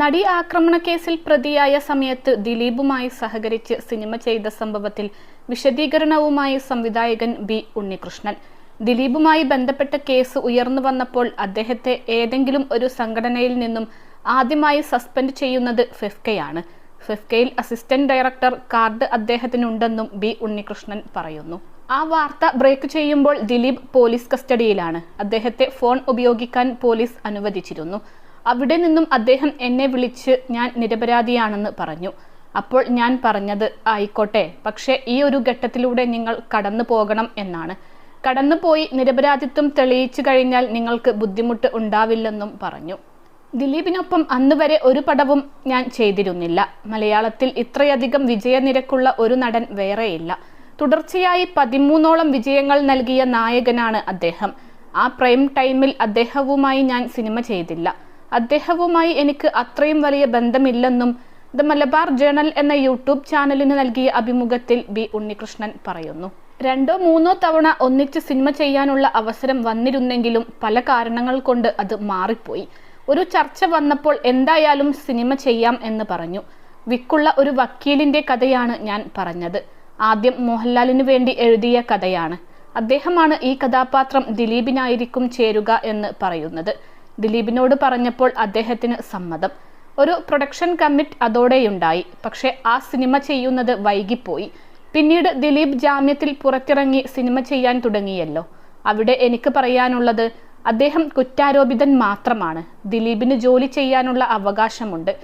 നടി ആക്രമണ കേസിൽ പ്രതിയായ സമയത്ത് ദിലീപുമായി സഹകരിച്ച് സിനിമ ചെയ്ത സംഭവത്തിൽ വിശദീകരണവുമായി സംവിധായകൻ ബി ഉണ്ണികൃഷ്ണൻ. ദിലീപുമായി ബന്ധപ്പെട്ട കേസ് ഉയർന്നു വന്നപ്പോൾ അദ്ദേഹത്തെ ഏതെങ്കിലും ഒരു സംഘടനയിൽ നിന്നും ആദ്യമായി സസ്പെൻഡ് ചെയ്യുന്നത് ഫെഫ്കയാണ്. ഫെഫ്കയിൽ അസിസ്റ്റന്റ് ഡയറക്ടർ കാർഡ് അദ്ദേഹത്തിനുണ്ടെന്നും ബി ഉണ്ണികൃഷ്ണൻ പറയുന്നു. ആ വാർത്ത ബ്രേക്ക് ചെയ്യുമ്പോൾ ദിലീപ് പോലീസ് കസ്റ്റഡിയിലാണ്. അദ്ദേഹത്തെ ഫോൺ ഉപയോഗിക്കാൻ പോലീസ് അനുവദിച്ചിരുന്നു. അവിടെ നിന്നും അദ്ദേഹം എന്നെ വിളിച്ച് ഞാൻ നിരപരാധിയാണെന്ന് പറഞ്ഞു. അപ്പോൾ ഞാൻ പറഞ്ഞത് ആയിക്കോട്ടെ പക്ഷേ ഈ ഒരു ഘട്ടത്തിലൂടെ നിങ്ങൾ കടന്നു പോകണം എന്നാണ്. കടന്നുപോയി നിരപരാധിത്വം തെളിയിച്ചു കഴിഞ്ഞാൽ നിങ്ങൾക്ക് ബുദ്ധിമുട്ട് ഉണ്ടാവില്ലെന്നും പറഞ്ഞു. ദിലീപിനൊപ്പം അന്ന് വരെ ഒരു പടവും ഞാൻ ചെയ്തിരുന്നില്ല. മലയാളത്തിൽ ഇത്രയധികം വിജയനിരക്കുള്ള ഒരു നടൻ വേറെയില്ല. തുടർച്ചയായി പതിമൂന്നോളം വിജയങ്ങൾ നൽകിയ നായകനാണ് അദ്ദേഹം. ആ പ്രൈം ടൈമിൽ അദ്ദേഹവുമായി ഞാൻ സിനിമ ചെയ്തില്ല. അദ്ദേഹവുമായി എനിക്ക് അത്രയും വലിയ ബന്ധമില്ലെന്നും ദ മലബാർ ജേണൽ എന്ന യൂട്യൂബ് ചാനലിന് നൽകിയ അഭിമുഖത്തിൽ ബി ഉണ്ണികൃഷ്ണൻ പറയുന്നു. രണ്ടോ മൂന്നോ തവണ ഒന്നിച്ച് സിനിമ ചെയ്യാനുള്ള അവസരം വന്നിരുന്നെങ്കിലും പല കാരണങ്ങൾ കൊണ്ട് അത് മാറിപ്പോയി. ഒരു ചർച്ച വന്നപ്പോൾ എന്തായാലും സിനിമ ചെയ്യാം എന്ന് പറഞ്ഞു. വിക്കുള്ള ഒരു വക്കീലിന്റെ കഥയാണ് ഞാൻ പറഞ്ഞത്. ആദ്യം മോഹൻലാലിന് വേണ്ടി എഴുതിയ കഥയാണ്. അദ്ദേഹമാണ് ഈ കഥാപാത്രം ദിലീപിനായിരിക്കും ചേരുക എന്ന് പറയുന്നത്. ദിലീപിനോട് പറഞ്ഞപ്പോൾ അദ്ദേഹത്തിന് സമ്മതം. ഒരു പ്രൊഡക്ഷൻ കമ്മിറ്റ് അതോടെയുണ്ടായി. പക്ഷെ ആ സിനിമ ചെയ്യുന്നത് വൈകിപ്പോയി. പിന്നീട് ദിലീപ് ജാമ്യത്തിൽ പുറത്തിറങ്ങി സിനിമ ചെയ്യാൻ തുടങ്ങിയല്ലോ. അവിടെ എനിക്ക് പറയാനുള്ളത് അദ്ദേഹം കുറ്റാരോപിതൻ മാത്രമാണ്. ദിലീപിന് ജോലി ചെയ്യാനുള്ള അവകാശമുണ്ട്.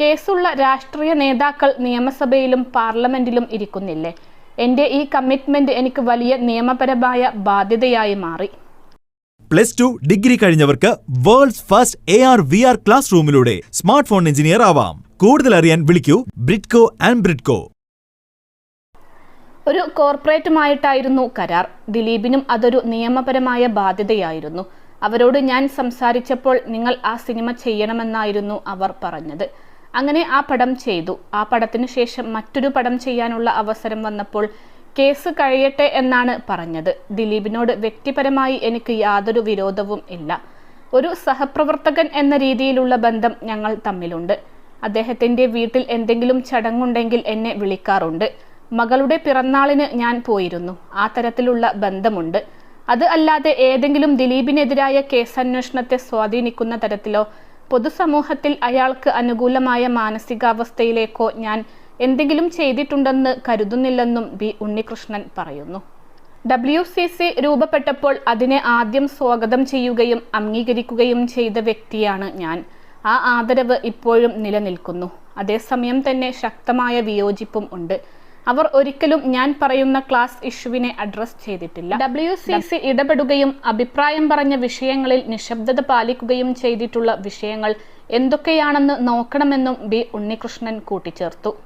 കേസുള്ള രാഷ്ട്രീയ നേതാക്കൾ നിയമസഭയിലും പാർലമെന്റിലും ഇരിക്കുന്നില്ലേ? എന്റെ ഈ കമ്മിറ്റ്മെന്റ് എനിക്ക് വലിയ നിയമപരമായ ബാധ്യതയായി മാറി. Plus two degree കഴിഞ്ഞവർക്ക് world's first A R V R class റൂമിലൂടെ smart phone engineer ആവാം. കൂടുതൽ അറിയാൻ വിളിക്കൂ ബ്രിഡ്കോ ആൻഡ് ബ്രിഡ്കോ. ഒരു കോർപ്പറേറ്റുമായിട്ടായിരുന്നു കരാർ. ദിലീപിനും അതൊരു നിയമപരമായ ബാധ്യതയായിരുന്നു. അവരോട് ഞാൻ സംസാരിച്ചപ്പോൾ നിങ്ങൾ ആ സിനിമ ചെയ്യണമെന്നായിരുന്നു അവർ പറഞ്ഞത്. അങ്ങനെ ആ പടം ചെയ്തു. ആ പടത്തിന് ശേഷം മറ്റൊരു പടം ചെയ്യാനുള്ള അവസരം വന്നപ്പോൾ കേസ് കഴിയട്ടെ എന്നാണ് പറഞ്ഞത്. ദിലീപിനോട് വ്യക്തിപരമായി എനിക്ക് യാതൊരു വിരോധവും ഇല്ല. ഒരു സഹപ്രവർത്തകൻ എന്ന രീതിയിലുള്ള ബന്ധം ഞങ്ങൾ തമ്മിലുണ്ട്. അദ്ദേഹത്തിന്റെ വീട്ടിൽ എന്തെങ്കിലും ചടങ്ങുണ്ടെങ്കിൽ എന്നെ വിളിക്കാറുണ്ട്. മകളുടെ പിറന്നാളിന് ഞാൻ പോയിരുന്നു. ആ തരത്തിലുള്ള ബന്ധമുണ്ട്. അത് അല്ലാതെ ഏതെങ്കിലും ദിലീപിനെതിരായ കേസന്വേഷണത്തെ സ്വാധീനിക്കുന്ന തരത്തിലോ പൊതുസമൂഹത്തിൽ അയാൾക്ക് അനുകൂലമായ മാനസികാവസ്ഥയിലേക്കോ ഞാൻ എന്തെങ്കിലും ചെയ്തിട്ടുണ്ടെന്ന് കരുതുന്നില്ലെന്നും ബി ഉണ്ണികൃഷ്ണൻ പറയുന്നു. ഡബ്ല്യു സി സി രൂപപ്പെട്ടപ്പോൾ അതിനെ ആദ്യം സ്വാഗതം ചെയ്യുകയും അംഗീകരിക്കുകയും ചെയ്ത വ്യക്തിയാണ് ഞാൻ. ആ ആദരവ് ഇപ്പോഴും നിലനിൽക്കുന്നു. അതേസമയം തന്നെ ശക്തമായ വിയോജിപ്പും ഉണ്ട്. അവർ ഒരിക്കലും ഞാൻ പറയുന്ന ക്ലാസ് ഇഷ്യൂവിനെ അഡ്രസ് ചെയ്തിട്ടില്ല. ഡബ്ല്യു സി സി ഇടപെടുകയും അഭിപ്രായം പറഞ്ഞ വിഷയങ്ങളിൽ നിശബ്ദത പാലിക്കുകയും ചെയ്തിട്ടുള്ള വിഷയങ്ങൾ എന്തൊക്കെയാണെന്ന് നോക്കണമെന്നും ബി ഉണ്ണികൃഷ്ണൻ കൂട്ടിച്ചേർത്തു.